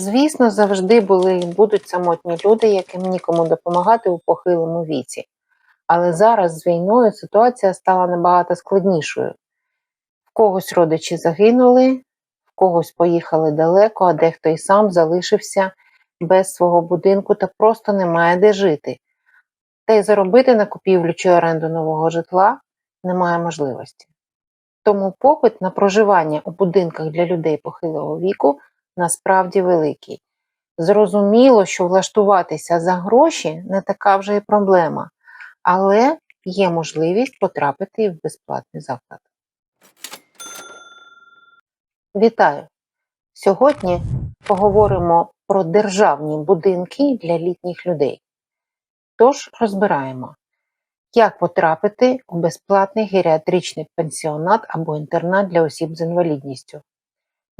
Звісно, завжди були і будуть самотні люди, яким нікому допомагати у похилому віці. Але зараз з війною ситуація стала набагато складнішою. В когось родичі загинули, в когось поїхали далеко, а дехто і сам залишився без свого будинку та просто не має де жити. Та й заробити на купівлю чи оренду нового житла немає можливості. Тому попит на проживання у будинках для людей похилого віку насправді великий. Зрозуміло, що влаштуватися за гроші не така вже і проблема, але є можливість потрапити в безплатний заклад. Вітаю! Сьогодні поговоримо про державні будинки для літніх людей. Тож розбираємо, як потрапити у безплатний геріатричний пенсіонат або інтернат для осіб з інвалідністю.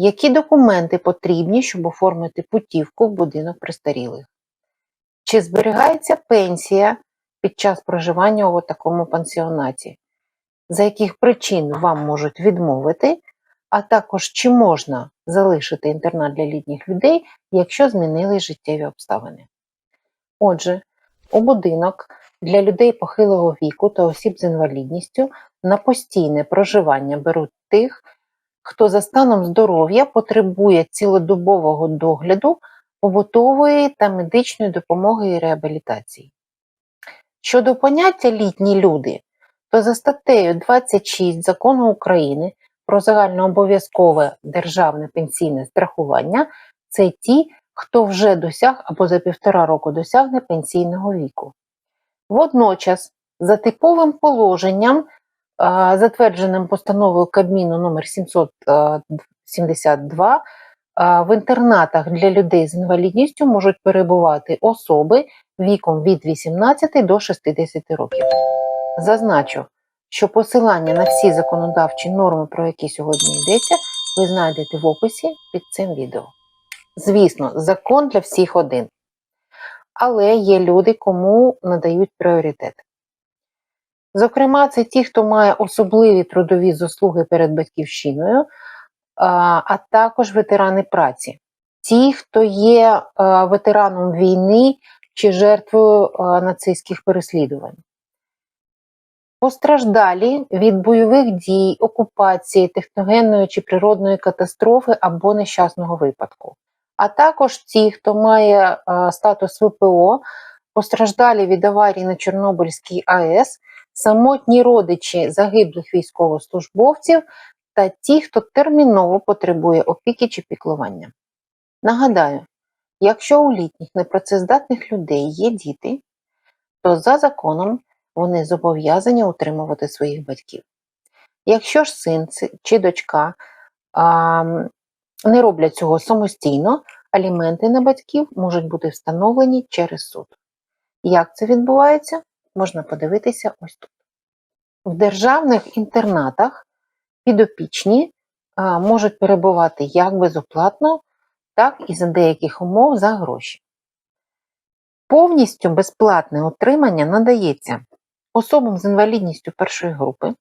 Які документи потрібні, щоб оформити путівку в будинок престарілих? Чи зберігається пенсія під час проживання у такому пансіонаті? За яких причин вам можуть відмовити, а також чи можна залишити інтернат для літніх людей, якщо змінили життєві обставини? Отже, у будинок для людей похилого віку та осіб з інвалідністю на постійне проживання беруть тих, хто за станом здоров'я потребує цілодобового догляду, побутової та медичної допомоги і реабілітації. Щодо поняття літні люди, то за статтею 26 закону України про загальнообов'язкове державне пенсійне страхування це ті, хто вже досяг або за півтора року досягне пенсійного віку. Водночас, за типовим положенням затвердженим постановою Кабміну номер 772 в інтернатах для людей з інвалідністю можуть перебувати особи віком від 18 до 60 років. Зазначу, що посилання на всі законодавчі норми, про які сьогодні йдеться, ви знайдете в описі під цим відео. Звісно, закон для всіх один. Але є люди, кому надають пріоритет. Зокрема, це ті, хто має особливі трудові заслуги перед батьківщиною, а також ветерани праці, ті, хто є ветераном війни чи жертвою нацистських переслідувань. Постраждалі від бойових дій, окупації, техногенної чи природної катастрофи або нещасного випадку. А також ті, хто має статус ВПО, постраждалі від аварії на Чорнобильській АЕС, самотні родичі загиблих військовослужбовців та ті, хто терміново потребує опіки чи піклування. Нагадаю, якщо у літніх непрацездатних людей є діти, то за законом вони зобов'язані утримувати своїх батьків. Якщо ж син чи дочка а, не роблять цього самостійно, аліменти на батьків можуть бути встановлені через суд. Як це відбувається, можна подивитися ось тут. В державних інтернатах підопічні можуть перебувати як безоплатно, так і за деяких умов за гроші. Повністю безплатне утримання надається особам з інвалідністю першої групи,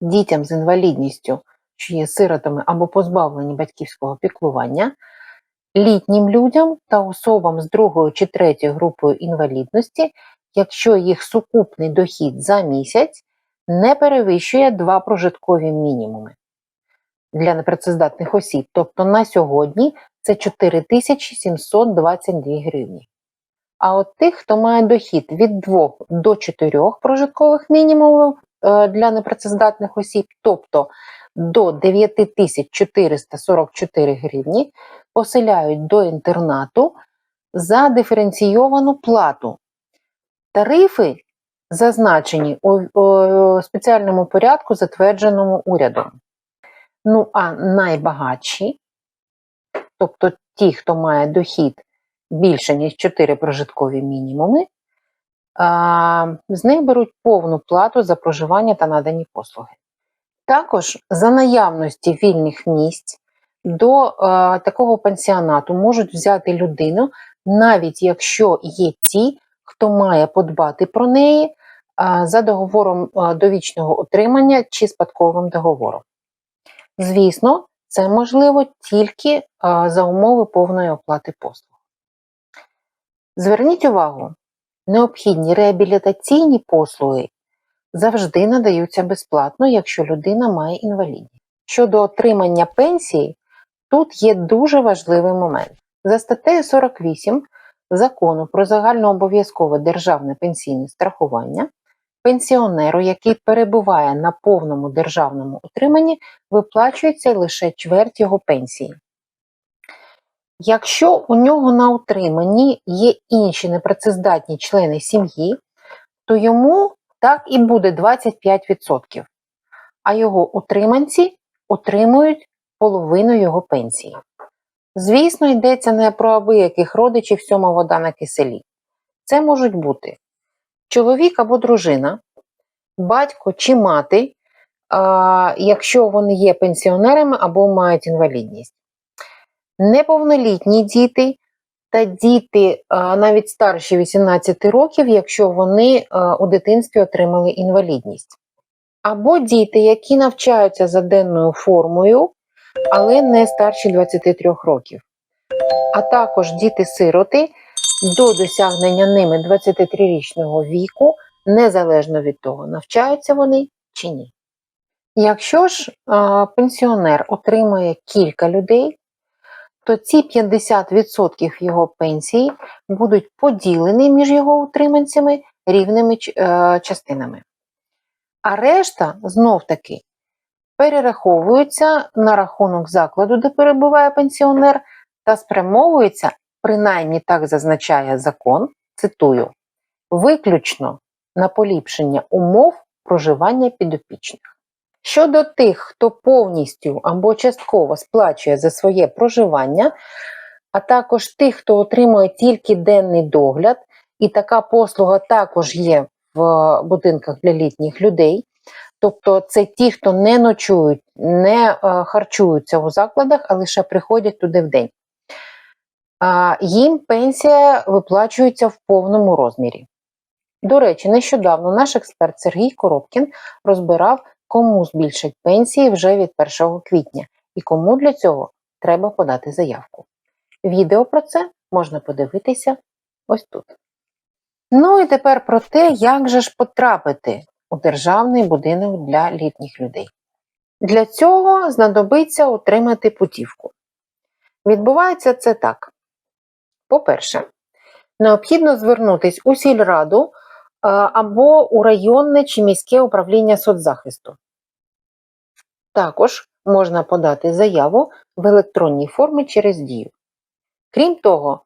дітям з інвалідністю, що є сиротами або позбавлені батьківського піклування, літнім людям та особам з другою чи третьою групою інвалідності, якщо їх сукупний дохід за місяць не перевищує два прожиткові мінімуми для непрацездатних осіб. Тобто на сьогодні це 4722 гривні. А от тих, хто має дохід від 2 до 4 прожиткових мінімумів е, для непрацездатних осіб, тобто до 9444 гривні, поселяють до інтернату за диференційовану плату. Тарифи зазначені у, спеціальному порядку, затвердженому урядом. Ну, а найбагатші, тобто ті, хто має дохід більше, ніж 4 прожиткові мінімуми, з них беруть повну плату за проживання та надані послуги. Також за наявності вільних місць до а, такого пансіонату можуть взяти людину, навіть якщо є ті, хто має подбати про неї за договором довічного отримання чи спадковим договором. Звісно, Це можливо тільки за умови повної оплати послуг. Зверніть увагу, необхідні реабілітаційні послуги завжди надаються безплатно, якщо людина має інвалідність. Щодо отримання пенсії, тут є дуже важливий момент. За статтею 48 закону про загальнообов'язкове державне пенсійне страхування пенсіонеру, який перебуває на повному державному утриманні, виплачується лише чверть його пенсії. Якщо у нього на утриманні є інші непрацездатні члени сім'ї, то йому так і буде 25%, а його утриманці отримують половину його пенсії. Звісно, йдеться не про абияких родичів сьома вода на киселі. Це можуть бути чоловік або дружина, батько чи мати, а, якщо вони є пенсіонерами або мають інвалідність, неповнолітні діти та діти а, навіть старші 18 років, якщо вони а, у дитинстві отримали інвалідність, або діти, які навчаються за денною формою, але не старші 23 років, а також діти-сироти до досягнення ними 23-річного віку, незалежно від того, навчаються вони чи ні. Якщо ж а, пенсіонер отримує кілька людей, то ці 50% його пенсії будуть поділені між його утриманцями рівними е, частинами. А решта знов таки перераховуються на рахунок закладу, де перебуває пенсіонер, та спрямовуються, принаймні так зазначає закон, цитую, виключно на поліпшення умов проживання підопічних. Щодо тих, хто повністю або частково сплачує за своє проживання, а також тих, хто отримує тільки денний догляд, і така послуга також є в будинках для літніх людей. Тобто це ті, хто не ночують, не е, харчуються у закладах, а лише приходять туди в день. Їм пенсія виплачується в повному розмірі. До речі, нещодавно наш експерт Сергій Коробкін розбирав, кому збільшать пенсії вже від 1 квітня і кому для цього треба подати заявку. Відео про це можна подивитися ось тут. Ну і тепер про те, як же ж потрапити у державний будинок для літніх людей. Для цього знадобиться отримати путівку. Відбувається це так. По-перше, необхідно звернутися у сільраду е, або у районне чи міське управління соцзахисту. Також можна подати заяву в електронній формі через дію. Крім того,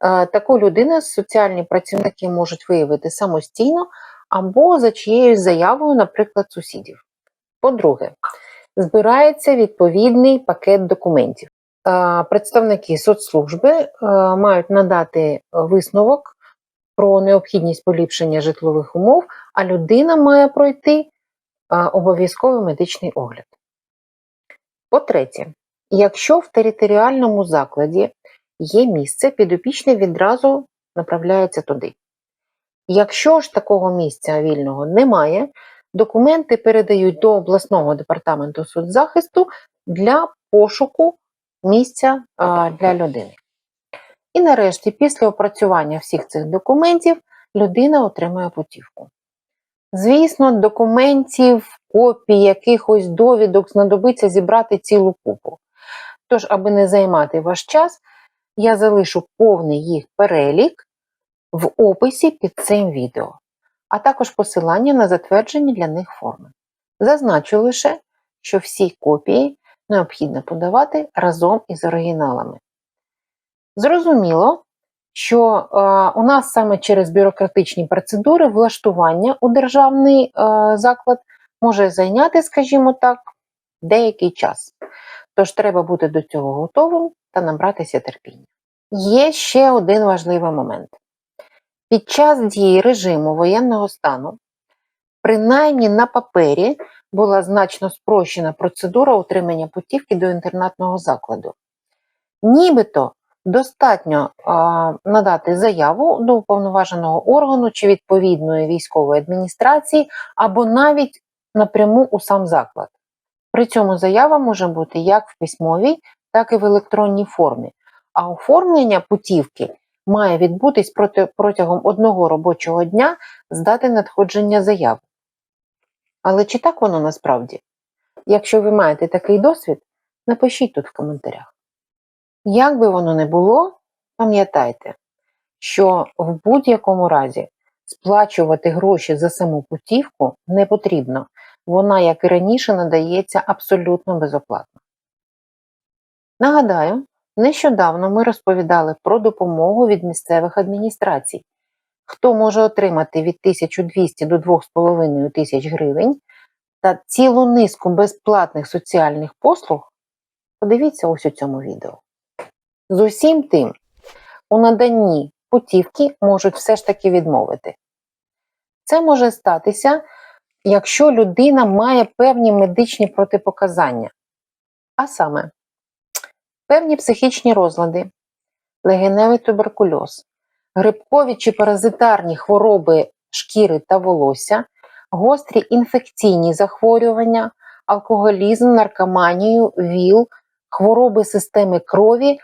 е, таку людину соціальні працівники можуть виявити самостійно або за чиєюсь заявою, наприклад, сусідів. По-друге, збирається відповідний пакет документів. Е, Представники соцслужби е, мають надати висновок про необхідність поліпшення житлових умов, а людина має пройти е, обов'язковий медичний огляд. По-третє, якщо в територіальному закладі є місце, підопічний відразу направляється туди. Якщо ж такого місця вільного немає, документи передають до обласного департаменту соцзахисту для пошуку місця для людини. І нарешті, після опрацювання всіх цих документів, людина отримує путівку. Звісно, документів, копій, якихось довідок знадобиться зібрати цілу купу. Тож, аби не займати ваш час, я залишу повний їх перелік в описі під цим відео, а також посилання на затверджені для них форми. Зазначу лише, що всі копії необхідно подавати разом із оригіналами. Зрозуміло, що е, у нас саме через бюрократичні процедури влаштування у державний е, заклад може зайняти, скажімо так, деякий час. Тож треба бути до цього готовим та набратися терпіння. Є ще один важливий момент. Під час дії режиму воєнного стану, принаймні на папері, була значно спрощена процедура отримання путівки до інтернатного закладу. Нібито достатньо а, надати заяву до уповноваженого органу чи відповідної військової адміністрації, або навіть напряму у сам заклад. При цьому заява може бути як в письмовій, так і в електронній формі. А оформлення путівки має відбутись проти, протягом одного робочого дня з дати надходження заяви. Але чи так воно насправді? Якщо ви маєте такий досвід, напишіть тут в коментарях. Як би воно не було, пам'ятайте, що в будь-якому разі сплачувати гроші за саму путівку не потрібно. Вона, як і раніше, надається абсолютно безоплатно. Нагадаю, нещодавно ми розповідали про допомогу від місцевих адміністрацій. Хто може отримати від 1200 до 2500 тисяч гривень та цілу низку безплатних соціальних послуг, подивіться ось у цьому відео. З усім тим, у наданні путівки можуть все ж таки відмовити. Це може статися, якщо людина має певні медичні протипоказання, а саме певні психічні розлади, легеневий туберкульоз, грибкові чи паразитарні хвороби шкіри та волосся, гострі інфекційні захворювання, алкоголізм, наркоманію, ВІЛ, хвороби системи крові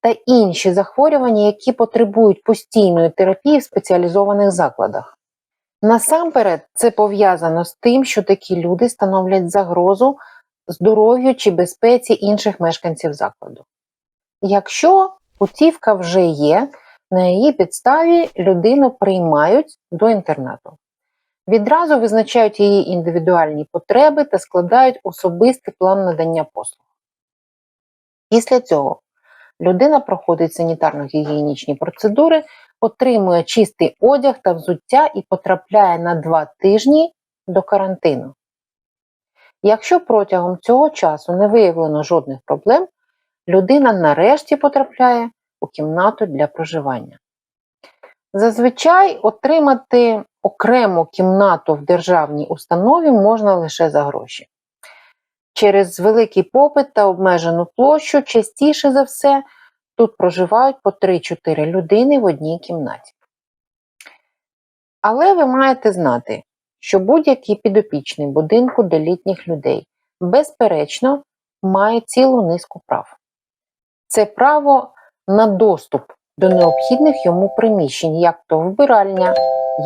та інші захворювання, які потребують постійної терапії в спеціалізованих закладах. Насамперед, це пов'язано з тим, що такі люди становлять загрозу здоров'ю чи безпеці інших мешканців закладу. Якщо путівка вже є, на її підставі людину приймають до інтернату. Відразу визначають її індивідуальні потреби та складають особистий план надання послуг. Після цього людина проходить санітарно-гігієнічні процедури, отримує чистий одяг та взуття і потрапляє на два тижні до карантину. Якщо протягом цього часу не виявлено жодних проблем, людина нарешті потрапляє у кімнату для проживання. Зазвичай отримати окрему кімнату в державній установі можна лише за гроші. Через великий попит та обмежену площу частіше за все тут проживають по 3-4 людини в одній кімнаті. Але ви маєте знати, що будь-який підопічний будинку для літніх людей, безперечно, має цілу низку прав. Це право на доступ до необхідних йому приміщень, як то вбиральня,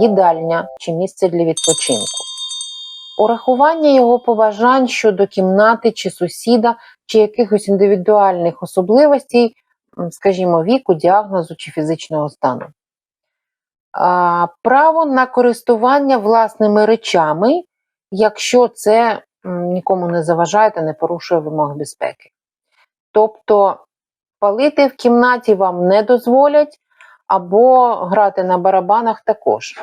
їдальня чи місце для відпочинку. Урахування його побажань щодо кімнати чи сусіда, чи якихось індивідуальних особливостей, скажімо, віку, діагнозу чи фізичного стану. Право на користування власними речами, якщо це нікому не заважає та не порушує вимог безпеки. Тобто палити в кімнаті вам не дозволять, або грати на барабанах також.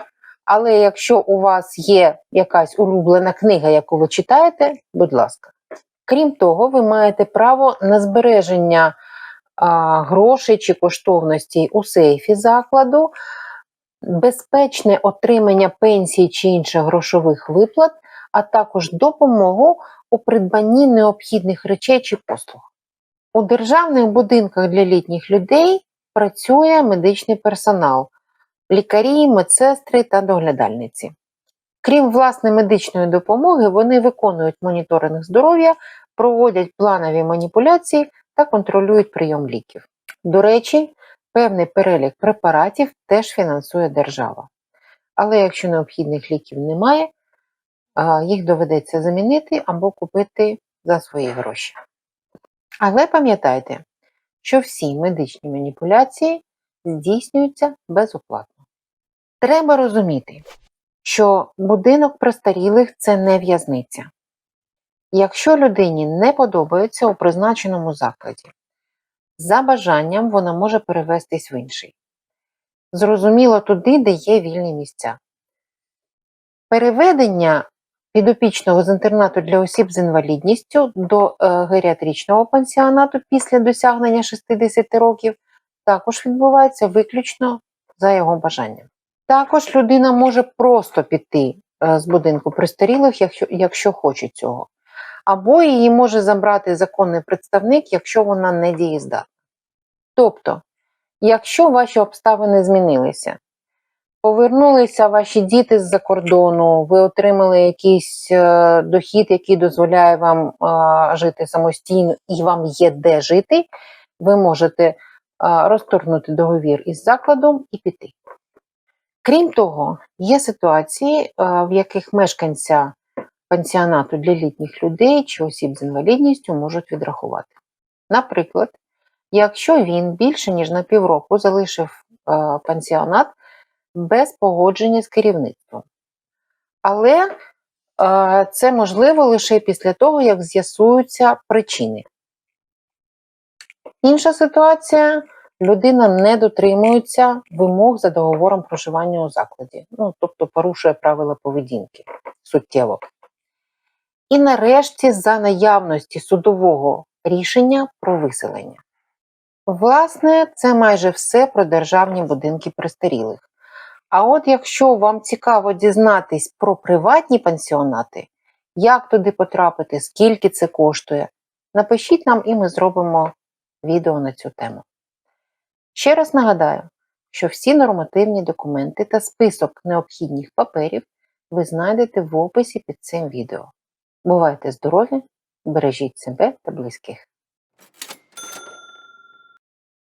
Але якщо у вас є якась улюблена книга, яку ви читаєте, будь ласка. Крім того, ви маєте право на збереження а, грошей чи коштовностей у сейфі закладу, безпечне отримання пенсії чи інших грошових виплат, а також допомогу у придбанні необхідних речей чи послуг. У державних будинках для літніх людей працює медичний персонал, лікарі, медсестри та доглядальниці. Крім власне медичної допомоги, вони виконують моніторинг здоров'я, проводять планові маніпуляції та контролюють прийом ліків. До речі, певний перелік препаратів теж фінансує держава. Але якщо необхідних ліків немає, їх доведеться замінити або купити за свої гроші. Але пам'ятайте, що всі медичні маніпуляції здійснюються безоплатно. Треба розуміти, що будинок престарілих це не в'язниця. Якщо людині не подобається у призначеному закладі, за бажанням вона може перевестись в інший. Зрозуміло туди, де є вільні місця. Переведення підопічного з інтернату для осіб з інвалідністю до е, геріатричного пансіонату після досягнення 60 років також відбувається виключно за його бажанням. Також людина може просто піти е, з будинку престарілих, якщо, якщо хоче цього. Або її може забрати законний представник, якщо вона не дієздатна. Тобто, якщо ваші обставини змінилися, Повернулися ваші діти з-за кордону, ви отримали якийсь е, дохід, який дозволяє вам е, жити самостійно, і вам є де жити. Ви можете е, розторгнути договір із закладом і піти. Крім того, є ситуації, е, в яких мешканця пансіонату для літніх людей чи осіб з інвалідністю можуть відрахувати. Наприклад, якщо він більше ніж на півроку залишив е, пансіонат без погодження з керівництвом. Але е, це можливо лише після того, як з'ясуються причини. Інша ситуація людина не дотримується вимог за договором проживання у закладі, ну, тобто порушує правила поведінки суттєво. І нарешті за наявності судового рішення про виселення. Власне, це майже все про державні будинки престарілих. А от якщо вам цікаво дізнатись про приватні пансіонати, як туди потрапити, скільки це коштує, напишіть нам і ми зробимо відео на цю тему. Ще раз нагадаю, що всі нормативні документи та список необхідних паперів ви знайдете в описі під цим відео. Бувайте здорові, бережіть себе та близьких.